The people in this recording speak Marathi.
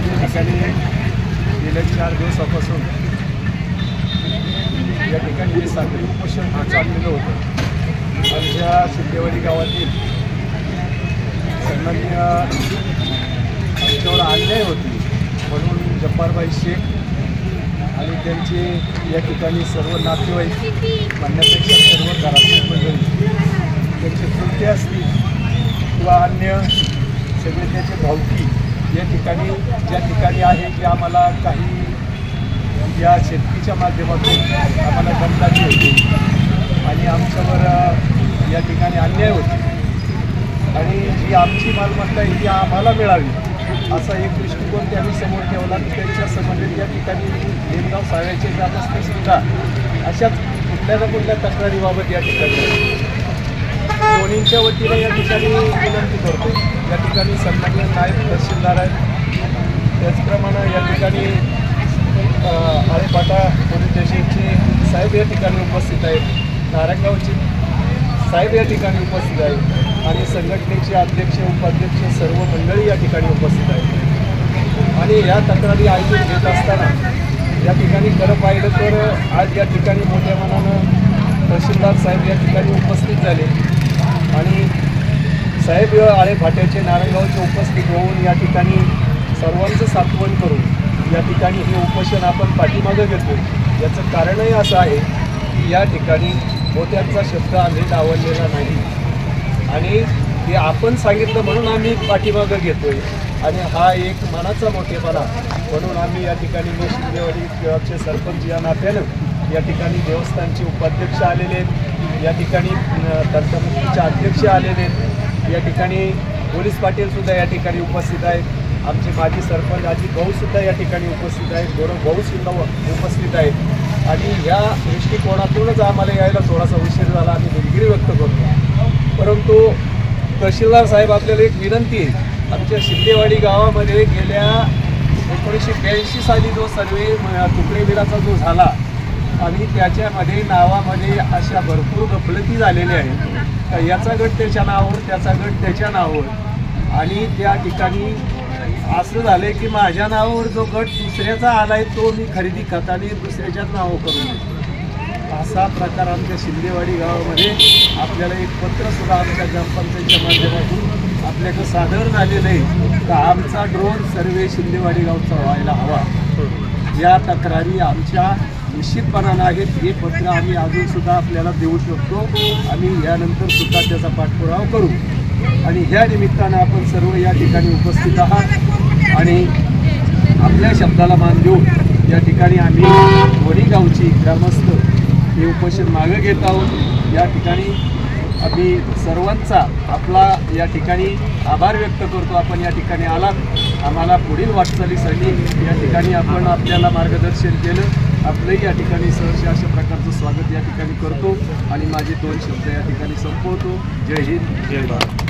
गेल्या चार दिवसापासून या ठिकाणी जे साखळी उपोषण चाललेलं होतं. आमच्या सिद्धेवाडी गावातील सन्मान्य आमच्यावर अन्याय होती म्हणून जब्बारबाई शेख आणि त्यांचे या ठिकाणी सर्व नातेवाईक म्हणण्यापेक्षा सर्व घरातील मंडळी त्यांचे कृत्य असतील किंवा अन्य सगळे त्याचे भावकी या ठिकाणी ज्या ठिकाणी आहे की आम्हाला काही या शेतकीच्या माध्यमातून आम्हाला दमदाटी होती. आणि आमच्यावर या ठिकाणी अन्याय होते. आणि जी आमची मालमत्ता आहे ती आम्हाला मिळावी असा एक दृष्टिकोन त्यांनी समोर ठेवला. त्यांच्या संबंधित या ठिकाणी लिंगाव साळ्याचे जात असते सुद्धा अशाच कुठल्या ना कुठल्या तक्रारीबाबत या ठिकाणी दोन्हींच्या वतीने या ठिकाणी विनंती करतो. या ठिकाणी सन्मान्य नायब तहसीलदार आहेत. त्याचप्रमाणे या ठिकाणी अ, आळेपाटा पोलीस स्टेशनचे साहेब या ठिकाणी उपस्थित आहेत. नारायणगावचे साहेब या ठिकाणी उपस्थित आहेत. आणि संघटनेचे अध्यक्ष उपाध्यक्ष सर्व मंडळी या ठिकाणी उपस्थित आहेत. आणि या तक्रारी आयोजित घेत असताना या ठिकाणी खरं पाहिलं तर आज या ठिकाणी मोठ्या मनानं तहसीलदार साहेब या ठिकाणी उपस्थित झाले. आणि साहेब आळे फाट्याचे नारायणगावचे उपस्थित होऊन या ठिकाणी सर्वांचं सात्वन करून या ठिकाणी हे उपोषण आपण पाठीमागं घेतो. याचं कारणही असं आहे की या ठिकाणी मोत्यांचा शब्द आम्ही डावललेला नाही. आणि हे आपण सांगितलं म्हणून आम्ही पाठीमागं घेतोय. आणि हा एक मनाचा मोठेपणा म्हणून आम्ही या ठिकाणी मी शिंदेवाडी गावचे सरपंच या नात्यानं या ठिकाणी देवस्थानचे उपाध्यक्ष आलेले आहेत. या ठिकाणी अ, तंत्रमुक्तीचे अध्यक्ष आलेले आहेत. या ठिकाणी पोलीस पाटीलसुद्धा या ठिकाणी उपस्थित आहेत. आमचे माजी सरपंच अजित भाऊसुद्धा या ठिकाणी उपस्थित आहेत. गौरव भाऊसुद्धा व- उपस्थित आहेत. आणि ह्या दृष्टिकोनातूनच आम्हाला यायला थोडासा उशीर झाला. आम्ही दिलगिरी व्यक्त करतो. परंतु तहसीलदार साहेब आपल्याला एक विनंती आहे. आमच्या शिंदेवाडी गावामध्ये गेल्या एकोणीसशे ब्याऐंशी साली जो सर्वे म- तुकडे जो झाला आणि त्याच्यामध्ये नावामध्ये अशा भरपूर गफलती झालेल्या आहेत. तर याचा गट त्याच्या नावावर त्याचा गट त्याच्या नावावर. आणि त्या ठिकाणी असं झालंय की माझ्या नावावर जो गट दुसऱ्याचा आलाय तो मी खरेदी खताने दुसऱ्याच्याच नावं करून असा प्रकार आमच्या शिंदेवाडी गावामध्ये आपल्याला एक पत्र सुद्धा आमच्या ग्रामपंचायतच्या माध्यमातून आपल्याकडं सादर झालेलं आहे. का आमचा ड्रोन सर्वे शिंदेवाडी गावचा व्हायला हवा. या तक्रारी आमच्या निश्चितपणानं आहेत हे पत्र आम्ही अजूनसुद्धा आपल्याला देऊ शकतो. आम्ही यानंतरसुद्धा त्याचा पाठपुरावा करू. आणि ह्या निमित्तानं आपण सर्व या ठिकाणी उपस्थित आहात. आणि आपल्या शब्दाला मान देऊन या ठिकाणी आम्ही वडीगावची ग्रामस्थ हे उपोषण मागं घेत आहोत. या ठिकाणी आम्ही सर्वांचा आपला या ठिकाणी आभार व्यक्त करतो. आपण या ठिकाणी आलात. आम्हाला पुढील वाटचालीसाठी या ठिकाणी आपण आपल्याला मार्गदर्शन केलं. आपलंही या ठिकाणी सहर्ष अशा प्रकारचं स्वागत या ठिकाणी करतो आणि माझे दोन शब्द या ठिकाणी संपवतो. जय हिंद. जय भारत.